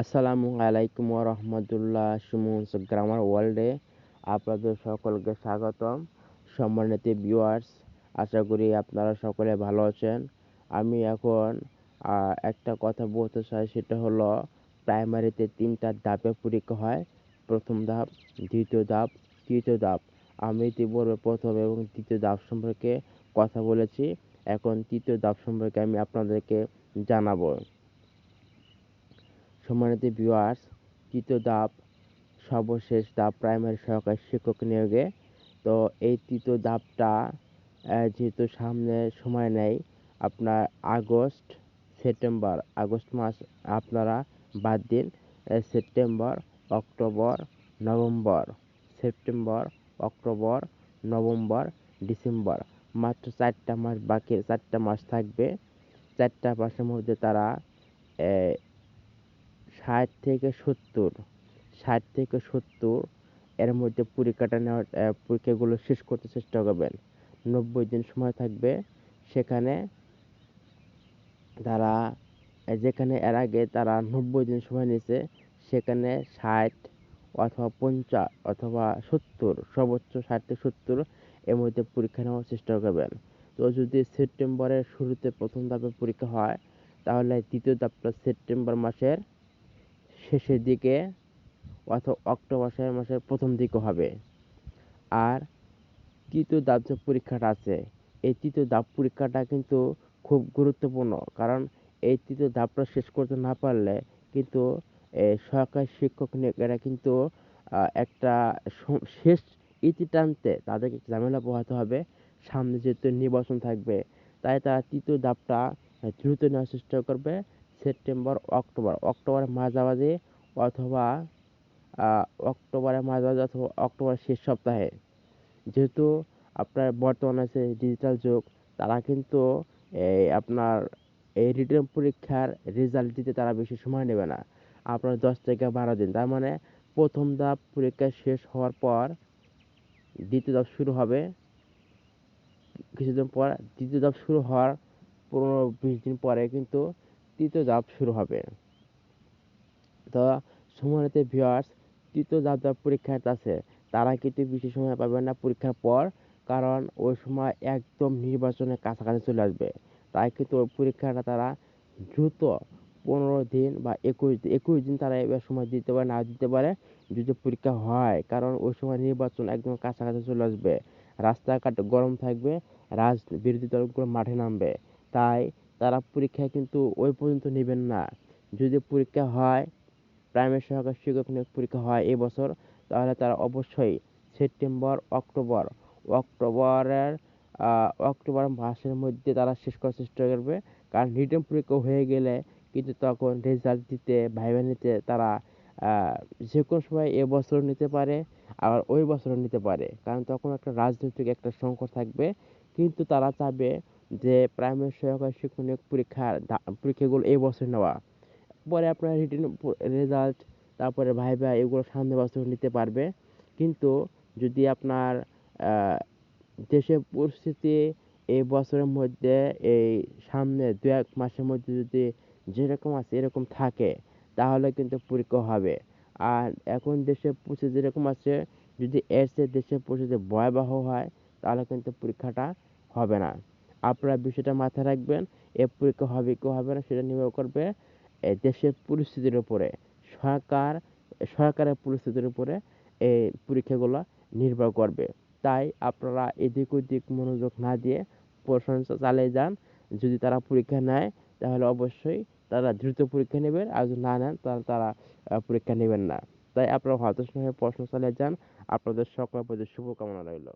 আসসালামু আলাইকুম রহমতুল্লাহ সুমুন্স গ্রামার ওয়ার্ল্ডে আপনাদের সকলকে স্বাগতম। সম্মানিত ভিউয়ার্স, আশা করি আপনারা সকলে ভালো আছেন। আমি এখন একটা কথা বলতে চাই, সেটা হলো প্রাইমারিতে তিনটা ধাপে পরীক্ষা হয়। প্রথম ধাপ, দ্বিতীয় ধাপ, তৃতীয় ধাপ। আমি ইতিপূর্বে প্রথম এবং তৃতীয় ধাপ সম্পর্কে কথা বলেছি। এখন তৃতীয় ধাপ সম্পর্কে আমি আপনাদেরকে জানাব। সম্মানিত ভিউয়ার্স তৃতীয় ধাপ, সর্বশেষ ধাপ প্রাইমারি সহকারী শিক্ষক নিয়োগে। তো এই তৃতীয় ধাপটা যেহেতু সামনে সময় নেই, আপনার আগস্ট, সেপ্টেম্বর, আগস্ট মাস আপনারা বাদ দিন। September, October, November, September, October, November, December. মাত্র চারটা মাস বাকি, চারটা মাস থাকবে। চারটা মাসের মধ্যে তারা ষাট থেকে সত্তর, ষাট থেকে সত্তর, এর মধ্যে পরীক্ষাটা নেওয়ার পরীক্ষাগুলো শেষ করতে চেষ্টা করবেন। নব্বই দিন সময় থাকবে। সেখানে তারা যেখানে এর আগে তারা নব্বই দিন সময় নিয়েছে, সেখানে ষাট অথবা পঞ্চাশ অথবা সত্তর, সর্বোচ্চ ষাট থেকে সত্তর, এর মধ্যে পরীক্ষা নেওয়ার চেষ্টা করবেন। তো যদি সেপ্টেম্বরের শুরুতে প্রথম ধাপে পরীক্ষা হয়, তাহলে দ্বিতীয় ধাপটা সেপ্টেম্বর মাসের শেষের দিকে অথবা অক্টোবর মাসের প্রথম দিকে হবে। আর তৃতীয় ধাপ যে পরীক্ষাটা আছে, এই তৃতীয় ধাপ পরীক্ষাটা কিন্তু খুব গুরুত্বপূর্ণ। কারণ এই তৃতীয় ধাপটা শেষ করতে না পারলে কিন্তু সরকারি শিক্ষক নিয়োগেরা কিন্তু একটা শেষ ইতি টানতে তাদেরকে ঝামেলা পোহাতে হবে। সামনে যেহেতু নির্বাচন থাকবে, তাই তারা তৃতীয় ধাপটা দ্রুত নেওয়ার চেষ্টা করবে। September, October. অক্টোবরের মাঝামাঝি অথবা অক্টোবরের মাঝামাঝি অথবা অক্টোবরের শেষ সপ্তাহে। যেহেতু আপনার বর্তমানে আছে ডিজিটাল যুগ, তারা কিন্তু এই আপনার এই রিটেন পরীক্ষার রেজাল্ট দিতে তারা বেশি সময় নেবে না। আপনার দশ থেকে বারো দিন। তার মানে প্রথম ধাপ পরীক্ষা শেষ হওয়ার পর দ্বিতীয় ধাপ শুরু হবে। কিছুদিন পর দ্বিতীয় ধাপ শুরু হওয়ার পনেরো, বিশ দিন পরে কিন্তু তৃতীয় ধাপ শুরু হবে। তো সম্মানিত ভিউয়ার্স তৃতীয় ধাপ যারা পরীক্ষার্থী আছে। তারা কিন্তু বেশি সময় পাবে না পরীক্ষার পর, কারণ ওই সময় একদম নির্বাচনের কাছাকাছি চলে আসবে। তাই কিন্তু ওই পরীক্ষাটা তারা দ্রুত পনেরো দিন বা একুশ একুশ দিন তারা এবার সময় দিতে পারে, না দিতে পারে যদি পরীক্ষা হয়। কারণ ওই সময় নির্বাচন একদম কাছাকাছি চলে আসবে। রাস্তাঘাট গরম থাকবে রাজ বিরোধী দলগুলো মাঠে নামবে। তাই তারা পরীক্ষা কিন্তু ওই পর্যন্ত নেবেন না। যদি পরীক্ষা হয়, প্রাইমারি সহকারী শিক্ষক নিয়োগ পরীক্ষা হয় এই বছর, তাহলে তারা অবশ্যই সেপ্টেম্বর, অক্টোবর, অক্টোবরের অক্টোবর মাসের মধ্যে তারা শেষ করার চেষ্টা করবে। কারণ রিটার্ন পরীক্ষা হয়ে গেলে কিন্তু তখন রেজাল্ট দিতে, ভাইবা নিতে তারা যে কোনো সময় এ বছর নিতে পারে, আবার ওই বছরও নিতে পারে। কারণ তখন একটা রাজনৈতিক একটা সংকট থাকবে, কিন্তু তারা চাবে যে প্রাইমারি সহকারী শিক্ষক নিয়োগ পরীক্ষার পরীক্ষাগুলো এই বছর নেওয়া। পরে আপনার রিটেন রেজাল্ট তারপরে ভাইবা এগুলো সামনে বছর নিতে পারবে। কিন্তু যদি আপনার দেশের পরিস্থিতি এই বছরের মধ্যে, এই সামনে দু, এক মাসের মধ্যে যদি যেরকম আছে এরকম থাকে, তাহলে কিন্তু পরীক্ষা হবে। আর এখন দেশের পরিস্থিতি যেরকম আছে, যদি এর চেয়ে দেশের পরিস্থিতি ভয়াবহ হয়, তাহলে কিন্তু পরীক্ষাটা হবে না। আপনারা বিষয়টা মাথায় রাখবেন, এ পরীক্ষা হবে কি হবে না সেটা নির্ভর করবে দেশের পরিস্থিতির উপরে। সরকার, সরকারের পরিস্থিতির উপরে এই পরীক্ষাগুলো নির্ভর করবে। তাই আপনারা এদিক ওদিক মনোযোগ না দিয়ে প্রশংসা চালিয়ে যান। যদি তারা পরীক্ষা নেয়, তাহলে অবশ্যই তারা দ্রুত পরীক্ষা নেবেন আর যদি না নেন, তাহলে তারা পরীক্ষা নেবেন না। তাই আপনারা হতাশ হয়ে প্রশ্ন চালিয়ে যান। আপনাদের সকলের প্রতি শুভকামনা রইল।